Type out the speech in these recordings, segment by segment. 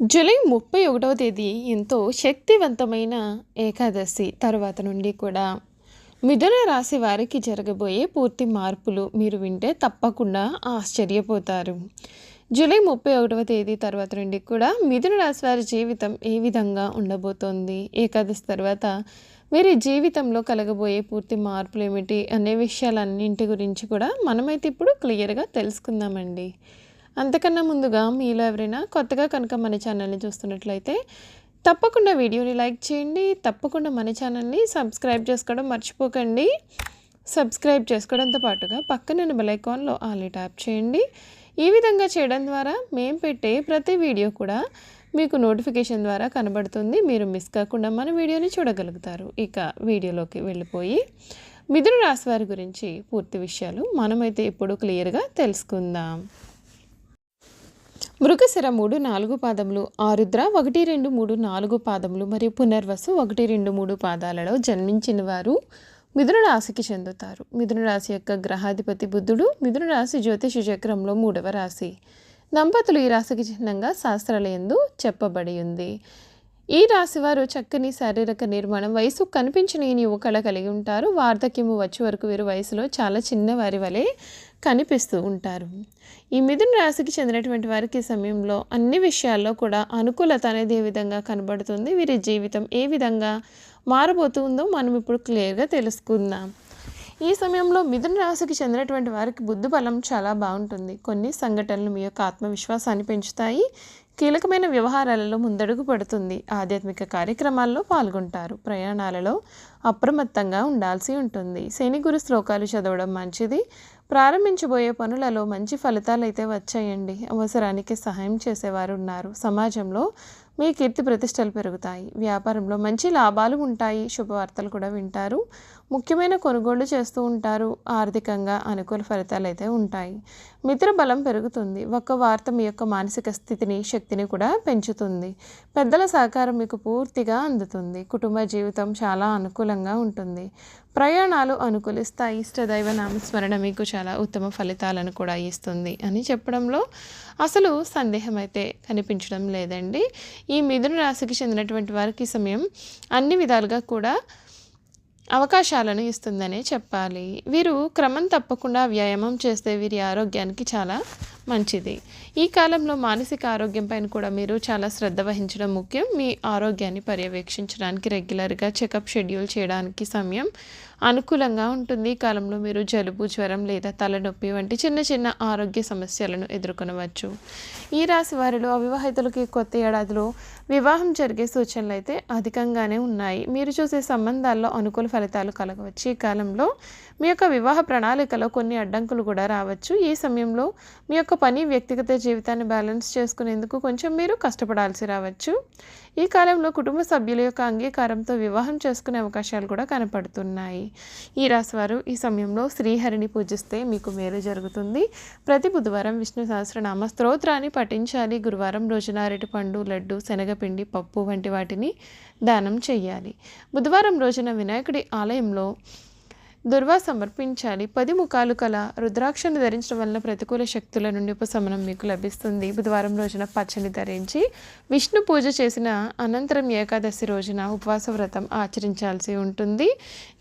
July ముప్పై ఒకటవ తేదీ ఎంతో శక్తివంతమైన ఏకాదశి తర్వాత నుండి కూడా మిథున రాశి వారికి జరగబోయే పూర్తి మార్పులు మీరు వింటే తప్పకుండా ఆశ్చర్యపోతారు. జూలై ముప్పై ఒకటవ తేదీ తర్వాత నుండి కూడా మిథున రాశి వారి జీవితం ఏ విధంగా ఉండబోతోంది? ఏకాదశి తర్వాత వీరి జీవితంలో కలగబోయే పూర్తి మార్పులు ఏమిటి? అనే విషయాలన్నింటి గురించి కూడా మనమైతే ఇప్పుడు క్లియర్గా తెలుసుకుందామండి. అంతకన్నా ముందుగా మీలో ఎవరైనా కొత్తగా కనుక మన ఛానల్ని చూస్తున్నట్లయితే తప్పకుండా వీడియోని లైక్ చేయండి తప్పకుండా మన ఛానల్ని సబ్స్క్రైబ్ చేసుకోవడం మర్చిపోకండి. సబ్స్క్రైబ్ చేసుకోవడంతో పాటుగా పక్కన బెలైకాన్లో ఐకాన్లో ట్యాప్ చేయండి. ఈ విధంగా చేయడం ద్వారా మేము పెట్టే ప్రతి వీడియో కూడా మీకు నోటిఫికేషన్ ద్వారా కనబడుతుంది. మీరు మిస్ కాకుండా మన వీడియోని చూడగలుగుతారు. ఇక వీడియోలోకి వెళ్ళిపోయి మిథున రాశి వారి గురించి పూర్తి విషయాలు మనమైతే ఇప్పుడు క్లియర్గా తెలుసుకుందాం. మృగశిర మూడు నాలుగు పాదములు ఆరుద్ర ఒకటి రెండు మూడు నాలుగు పాదములు మరియు పునర్వసు ఒకటి రెండు మూడు పాదాలలో జన్మించిన వారు మిథున రాశికి చెందుతారు. మిథున రాశి యొక్క గ్రహాధిపతి బుద్ధుడు మిథున రాశి జ్యోతిష చక్రంలో మూడవ రాశి. దంపతులు ఈ రాశికి చిహ్నంగా శాస్త్రాల ఎందు చెప్పబడి ఉంది. ఈ రాశివారు చక్కని శారీరక నిర్మాణం వయసు కనిపించని యువకళ కలిగి ఉంటారు. వార్ధక్యము వచ్చే వరకు వీరు వయసులో చాలా చిన్నవారి వలె కనిపిస్తూ ఉంటారు. ఈ మిథున రాశికి చెందినటువంటి వారికి సమయంలో అన్ని విషయాల్లో కూడా అనుకూలత అనేది ఏ విధంగా కనబడుతుంది? వీరి జీవితం ఏ విధంగా మారబోతుందో మనం ఇప్పుడు క్లియర్గా తెలుసుకుందాం. ఈ సమయంలో మిథున రాశికి చెందినటువంటి వారికి బుద్ధి బలం చాలా బాగుంటుంది. కొన్ని సంఘటనలు మీ యొక్క ఆత్మవిశ్వాసాన్ని పెంచుతాయి. కీలకమైన వ్యవహారాలలో ముందడుగు పడుతుంది. ఆధ్యాత్మిక కార్యక్రమాల్లో పాల్గొంటారు. ప్రయాణాలలో అప్రమత్తంగా ఉండాల్సి ఉంటుంది. శని గురు శ్లోకాలు చదవడం మంచిది. ప్రారంభించబోయే పనులలో మంచి ఫలితాలు అయితే వచ్చాయండి. అవసరానికి సహాయం చేసేవారు ఉన్నారు సమాజంలో మీ కీర్తి ప్రతిష్టలు పెరుగుతాయి. వ్యాపారంలో మంచి లాభాలు ఉంటాయి. శుభవార్తలు కూడా వింటారు. ముఖ్యమైన కొనుగోళ్ళు చేస్తూ ఉంటారు. ఆర్థికంగా అనుకూల ఫలితాలు అయితే ఉంటాయి. మిత్ర బలం పెరుగుతుంది. ఒక్క వార్త మీ యొక్క మానసిక స్థితిని శక్తిని కూడా పెంచుతుంది. పెద్దల సహకారం మీకు పూర్తిగా అందుతుంది. కుటుంబ జీవితం చాలా అనుకూలంగా ఉంటుంది. ప్రయాణాలు అనుకూలిస్తాయి. ఇష్టదైవ నామస్మరణ మీకు చాలా ఉత్తమ ఫలితాలను కూడా ఇస్తుంది అని చెప్పడంలో అసలు సందేహం అయితే కనిపించడం లేదండి. ఈ మిథున రాశికి చెందినటువంటి వారికి సమయం అన్ని విధాలుగా కూడా అవకాశాలను ఇస్తుందనే చెప్పాలి. వీరు క్రమం తప్పకుండా వ్యాయామం చేస్తే వీరి ఆరోగ్యానికి చాలా మంచిది. ఈ కాలంలో మానసిక ఆరోగ్యం పైన కూడా మీరు చాలా శ్రద్ధ వహించడం ముఖ్యం. మీ ఆరోగ్యాన్ని పర్యవేక్షించడానికి రెగ్యులర్గా చెకప్ షెడ్యూల్ చేయడానికి సమయం అనుకూలంగా ఉంటుంది. ఈ కాలంలో మీరు జలుబు జ్వరం లేదా తలనొప్పి వంటి చిన్న చిన్న ఆరోగ్య సమస్యలను ఎదుర్కొనవచ్చు. ఈ రాశి వారిలో అవివాహితులకి కొత్త ఏడాదిలో వివాహం జరిగే సూచనలు అయితే అధికంగానే ఉన్నాయి. మీరు చూసే సంబంధాల్లో అనుకూల ఫలితాలు కలగవచ్చు. ఈ కాలంలో మీ యొక్క వివాహ ప్రణాళికలో కొన్ని అడ్డంకులు కూడా రావచ్చు. ఈ సమయంలో మీ యొక్క పని వ్యక్తిగత జీవితాన్ని బ్యాలెన్స్ చేసుకునేందుకు కొంచెం మీరు కష్టపడాల్సి రావచ్చు. ఈ కాలంలో కుటుంబ సభ్యుల యొక్క అంగీకారంతో వివాహం చేసుకునే అవకాశాలు కూడా కనపడుతున్నాయి. ఈ రాశివారు ఈ సమయంలో శ్రీహరిని పూజిస్తే మీకు మేలు జరుగుతుంది. ప్రతి బుధవారం విష్ణు సహస్రనామ స్తోత్రాన్ని పఠించాలి. గురువారం రోజున అరటిపండు లడ్డు శనగపిండి పప్పు వంటి వాటిని దానం చేయాలి బుధవారం రోజున వినాయకుడి ఆలయంలో దుర్వా సమర్పించాలి. పది ముఖాలు కల రుద్రాక్షను ధరించడం వల్ల ప్రతికూల శక్తుల నుండి ఉపశమనం మీకు లభిస్తుంది. బుధవారం రోజున పచ్చని ధరించి విష్ణు పూజ చేసిన అనంతరం ఏకాదశి రోజున ఉపవాస వ్రతం ఆచరించాల్సి ఉంటుంది.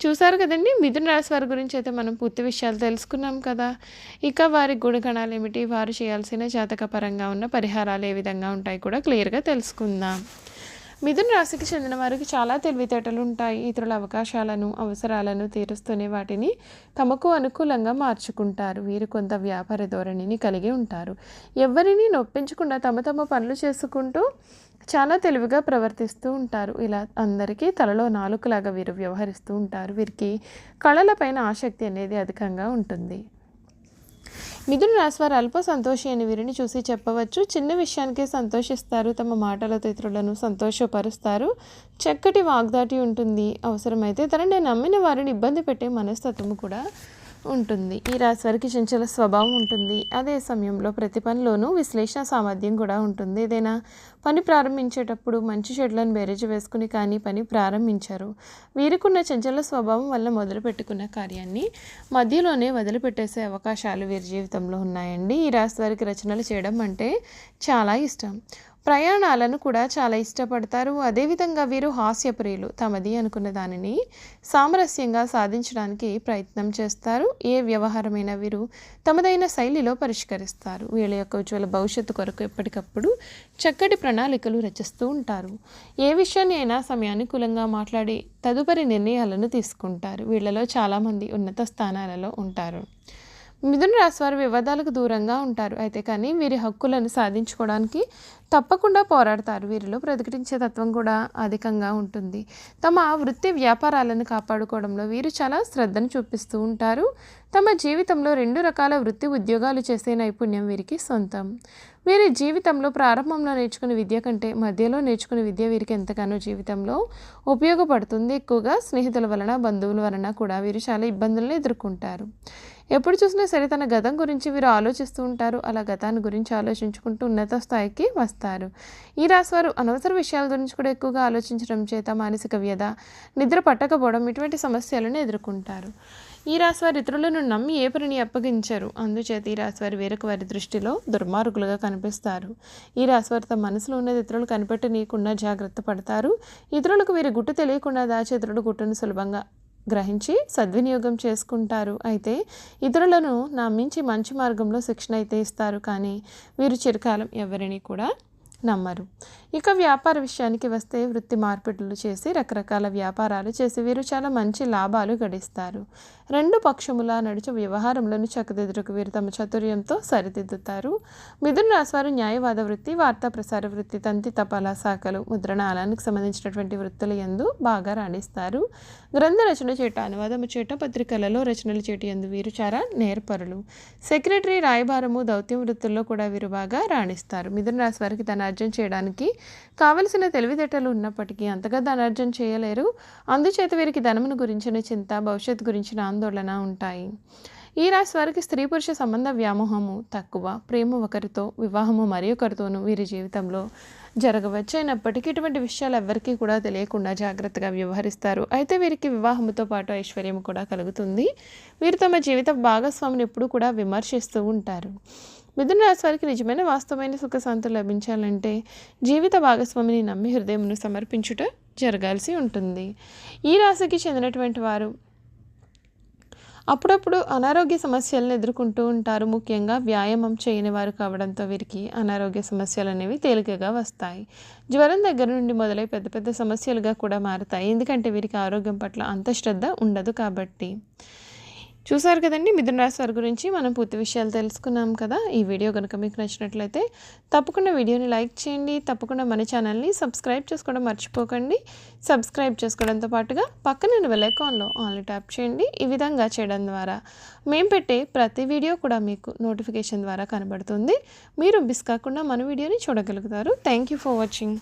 చూసారు కదండి మిథున రాశి వారి గురించి అయితే మనం పూర్తి విషయాలు తెలుసుకున్నాం కదా. ఇక వారి గుణగణాలు ఏమిటి? వారు చేయాల్సిన జాతకపరంగా ఉన్న పరిహారాలు ఏ విధంగా ఉంటాయి కూడా క్లియర్గా తెలుసుకుందాం. మిథున రాశికి చెందిన వారికి చాలా తెలివితేటలు ఉంటాయి. ఇతరుల అవకాశాలను అవసరాలను తీరుస్తూనే వాటిని తమకు అనుకూలంగా మార్చుకుంటారు. వీరు కొంత వ్యాపార ధోరణిని కలిగి ఉంటారు. ఎవరిని నొప్పించకుండా తమ తమ పనులు చేసుకుంటూ చాలా తెలివిగా ప్రవర్తిస్తూ ఉంటారు. ఇలా అందరికీ తలలో నాలుకలాగా వీరు వ్యవహరిస్తూ ఉంటారు. వీరికి కళలపైన ఆసక్తి అనేది అధికంగా ఉంటుంది. మిథున రాశి వారు అల్ప సంతోషి అని వీరిని చూసి చెప్పవచ్చు. చిన్న విషయానికి సంతోషిస్తారు. తమ మాటలతో ఇతరులను సంతోషపరుస్తారు. చక్కటి వాగ్దాటి ఉంటుంది. అవసరమైతే తనని నమ్మిన వారిని ఇబ్బంది పెట్టే మనస్తత్వము కూడా ఉంటుంది. ఈ రాశి వారికి చంచల స్వభావం ఉంటుంది. అదే సమయంలో ప్రతి పనిలోనూ విశ్లేషణ సామర్థ్యం కూడా ఉంటుంది. ఏదైనా పని ప్రారంభించేటప్పుడు మంచి షెడ్లను బేరేజ్ వేసుకుని కానీ పని ప్రారంభించారు. వీరికున్న చంచల స్వభావం వల్ల మొదలు పెట్టుకున్న కార్యాన్ని మధ్యలోనే వదిలిపెట్టేసే అవకాశాలు వీరి జీవితంలో ఉన్నాయండి. ఈ రాశి వారికి రచనలు చేయడం అంటే చాలా ఇష్టం. ప్రయాణాలను కూడా చాలా ఇష్టపడతారు. అదేవిధంగా వీరు హాస్యప్రియులు తమది అనుకున్న దానిని సామరస్యంగా సాధించడానికి ప్రయత్నం చేస్తారు. ఏ వ్యవహారమైన వీరు తమదైన శైలిలో పరిష్కరిస్తారు. వీళ్ళ యొక్క ఉజ్వల భవిష్యత్తు కొరకు ఎప్పటికప్పుడు చక్కటి ప్రణాళికలు రచిస్తూ ఉంటారు. ఏ విషయాన్ని అయినా సమయానుకూలంగా మాట్లాడి తదుపరి నిర్ణయాలను తీసుకుంటారు. వీళ్ళలో చాలామంది ఉన్నత స్థానాలలో ఉంటారు. మిథున రాశి వారు వివాదాలకు దూరంగా ఉంటారు. అయితే కానీ వీరి హక్కులను సాధించుకోవడానికి తప్పకుండా పోరాడతారు. వీరిలో ప్రతిఘటించే తత్వం కూడా అధికంగా ఉంటుంది. తమ వృత్తి వ్యాపారాలను కాపాడుకోవడంలో వీరు చాలా శ్రద్ధను చూపిస్తూ ఉంటారు. తమ జీవితంలో రెండు రకాల వృత్తి ఉద్యోగాలు చేసే నైపుణ్యం వీరికి సొంతం. వీరి జీవితంలో ప్రారంభంలో నేర్చుకునే విద్య కంటే మధ్యలో నేర్చుకునే విద్య వీరికి ఎంతగానో జీవితంలో ఉపయోగపడుతుంది. ఎక్కువగా స్నేహితుల వలన బంధువుల వలన కూడా వీరు చాలా ఇబ్బందులను ఎదుర్కొంటారు. ఎప్పుడు చూసినా సరే తన గతం గురించి వీరు ఆలోచిస్తూ ఉంటారు. అలా గతాన్ని గురించి ఆలోచించుకుంటూ ఉన్నత స్థాయికి వస్తారు. ఈ రాశివారు అనవసర విషయాల గురించి కూడా ఎక్కువగా ఆలోచించడం చేత మానసిక వ్యధ నిద్ర పట్టకపోవడం ఇటువంటి సమస్యలను ఎదుర్కొంటారు. ఈ రాశివారి ఇతరులను నమ్మి ఏ పనిని అప్పగించరు. అందుచేత ఈ రాశివారి వేరొక వారి దృష్టిలో దుర్మార్గులుగా కనిపిస్తారు. ఈ రాశివారి తమ మనసులో ఉన్నది ఇతరులు కనిపెట్టనీయకుండా జాగ్రత్త పడతారు. ఇతరులకు వీరి గుట్టు తెలియకుండా దాచి ఇతరుడు గుట్టును సులభంగా గ్రహించి సద్వినియోగం చేసుకుంటారు. అయితే ఇతరులను నమ్మించి మంచి మార్గంలో శిక్షణ అయితే ఇస్తారు. కానీ వీరు చిరకాలం ఎవరిని కూడా నమ్మరు. ఇక వ్యాపార విషయానికి వస్తే వృత్తి మార్పిడులు చేసి రకరకాల వ్యాపారాలు చేసి వీరు చాలా మంచి లాభాలు గడిస్తారు. రెండు పక్షముల నడిచే వ్యవహారంలోని చక్కదిద్దుకు వీరు తమ చతుర్యంతో సరిదిద్దుతారు. మిథున రాశివారు న్యాయవాద వృత్తి వార్తా ప్రసార వృత్తి తంతి తపాలా శాఖలు ముద్రణాలానికి సంబంధించినటువంటి వృత్తుల ఎందు బాగా రాణిస్తారు. గ్రంథ రచన చేట అనువాదము చేట పత్రికలలో రచనలు చేటి ఎందు వీరు చాలా నేర్పరులు. సెక్రటరీ రాయబారము దౌత్యం వృత్తుల్లో కూడా వీరు బాగా రాణిస్తారు. మిథున రాశి వారికి ధనార్జన చేయడానికి కావలసిన తెలివితేటలు ఉన్నప్పటికీ అంతగా ధనార్జన చేయలేరు. అందుచేత వీరికి ధనమును గురించిన చింత భవిష్యత్తు గురించిన ఆందోళన ఉంటాయి. ఈ రాశి వారికి స్త్రీ పురుష సంబంధ వ్యామోహము తక్కువ. ప్రేమ ఒకరితో వివాహము మరి ఒకరితోనూ వీరి జీవితంలో జరగవచ్చు అయినప్పటికీ ఇటువంటి విషయాలు ఎవరికీ కూడా తెలియకుండా జాగ్రత్తగా వ్యవహరిస్తారు. అయితే వీరికి వివాహముతో పాటు ఐశ్వర్యం కూడా కలుగుతుంది. వీరు తమ జీవిత భాగస్వామిని ఎప్పుడూ కూడా విమర్శిస్తూ ఉంటారు. మిథున రాశి వారికి నిజమైన వాస్తవమైన సుఖశాంతులు లభించాలంటే జీవిత భాగస్వామిని నమ్మి హృదయమును సమర్పించుట జరగాల్సి ఉంటుంది. ఈ రాశికి చెందినటువంటి వారు అప్పుడప్పుడు అనారోగ్య సమస్యలను ఎదుర్కొంటూ ఉంటారు. ముఖ్యంగా వ్యాయామం చేయని వారు కావడంతో వీరికి అనారోగ్య సమస్యలు అనేవి తేలికగా వస్తాయి. జ్వరం దగ్గర నుండి మొదలై పెద్ద పెద్ద సమస్యలుగా కూడా మారుతాయి. ఎందుకంటే వీరికి ఆరోగ్యం పట్ల అంత శ్రద్ధ ఉండదు కాబట్టి. చూసారు కదండి మిథున రాశి వారి గురించి మనం పూర్తి విషయాలు తెలుసుకున్నాం కదా. ఈ వీడియో కనుక మీకు నచ్చినట్లయితే తప్పకుండా వీడియోని లైక్ చేయండి తప్పకుండా మన ఛానల్ని సబ్స్క్రైబ్ చేసుకోవడం మర్చిపోకండి. సబ్స్క్రైబ్ చేసుకోవడంతో పాటుగా పక్కన వెలైకాన్లో ఐకాన్లో ఆన్లీ ట్యాప్ చేయండి. ఈ విధంగా చేయడం ద్వారా మేము పెట్టే ప్రతి వీడియో కూడా మీకు నోటిఫికేషన్ ద్వారా కనబడుతుంది. మీరు మిస్ కాకుండా మన వీడియోని చూడగలుగుతారు. Thank you for watching.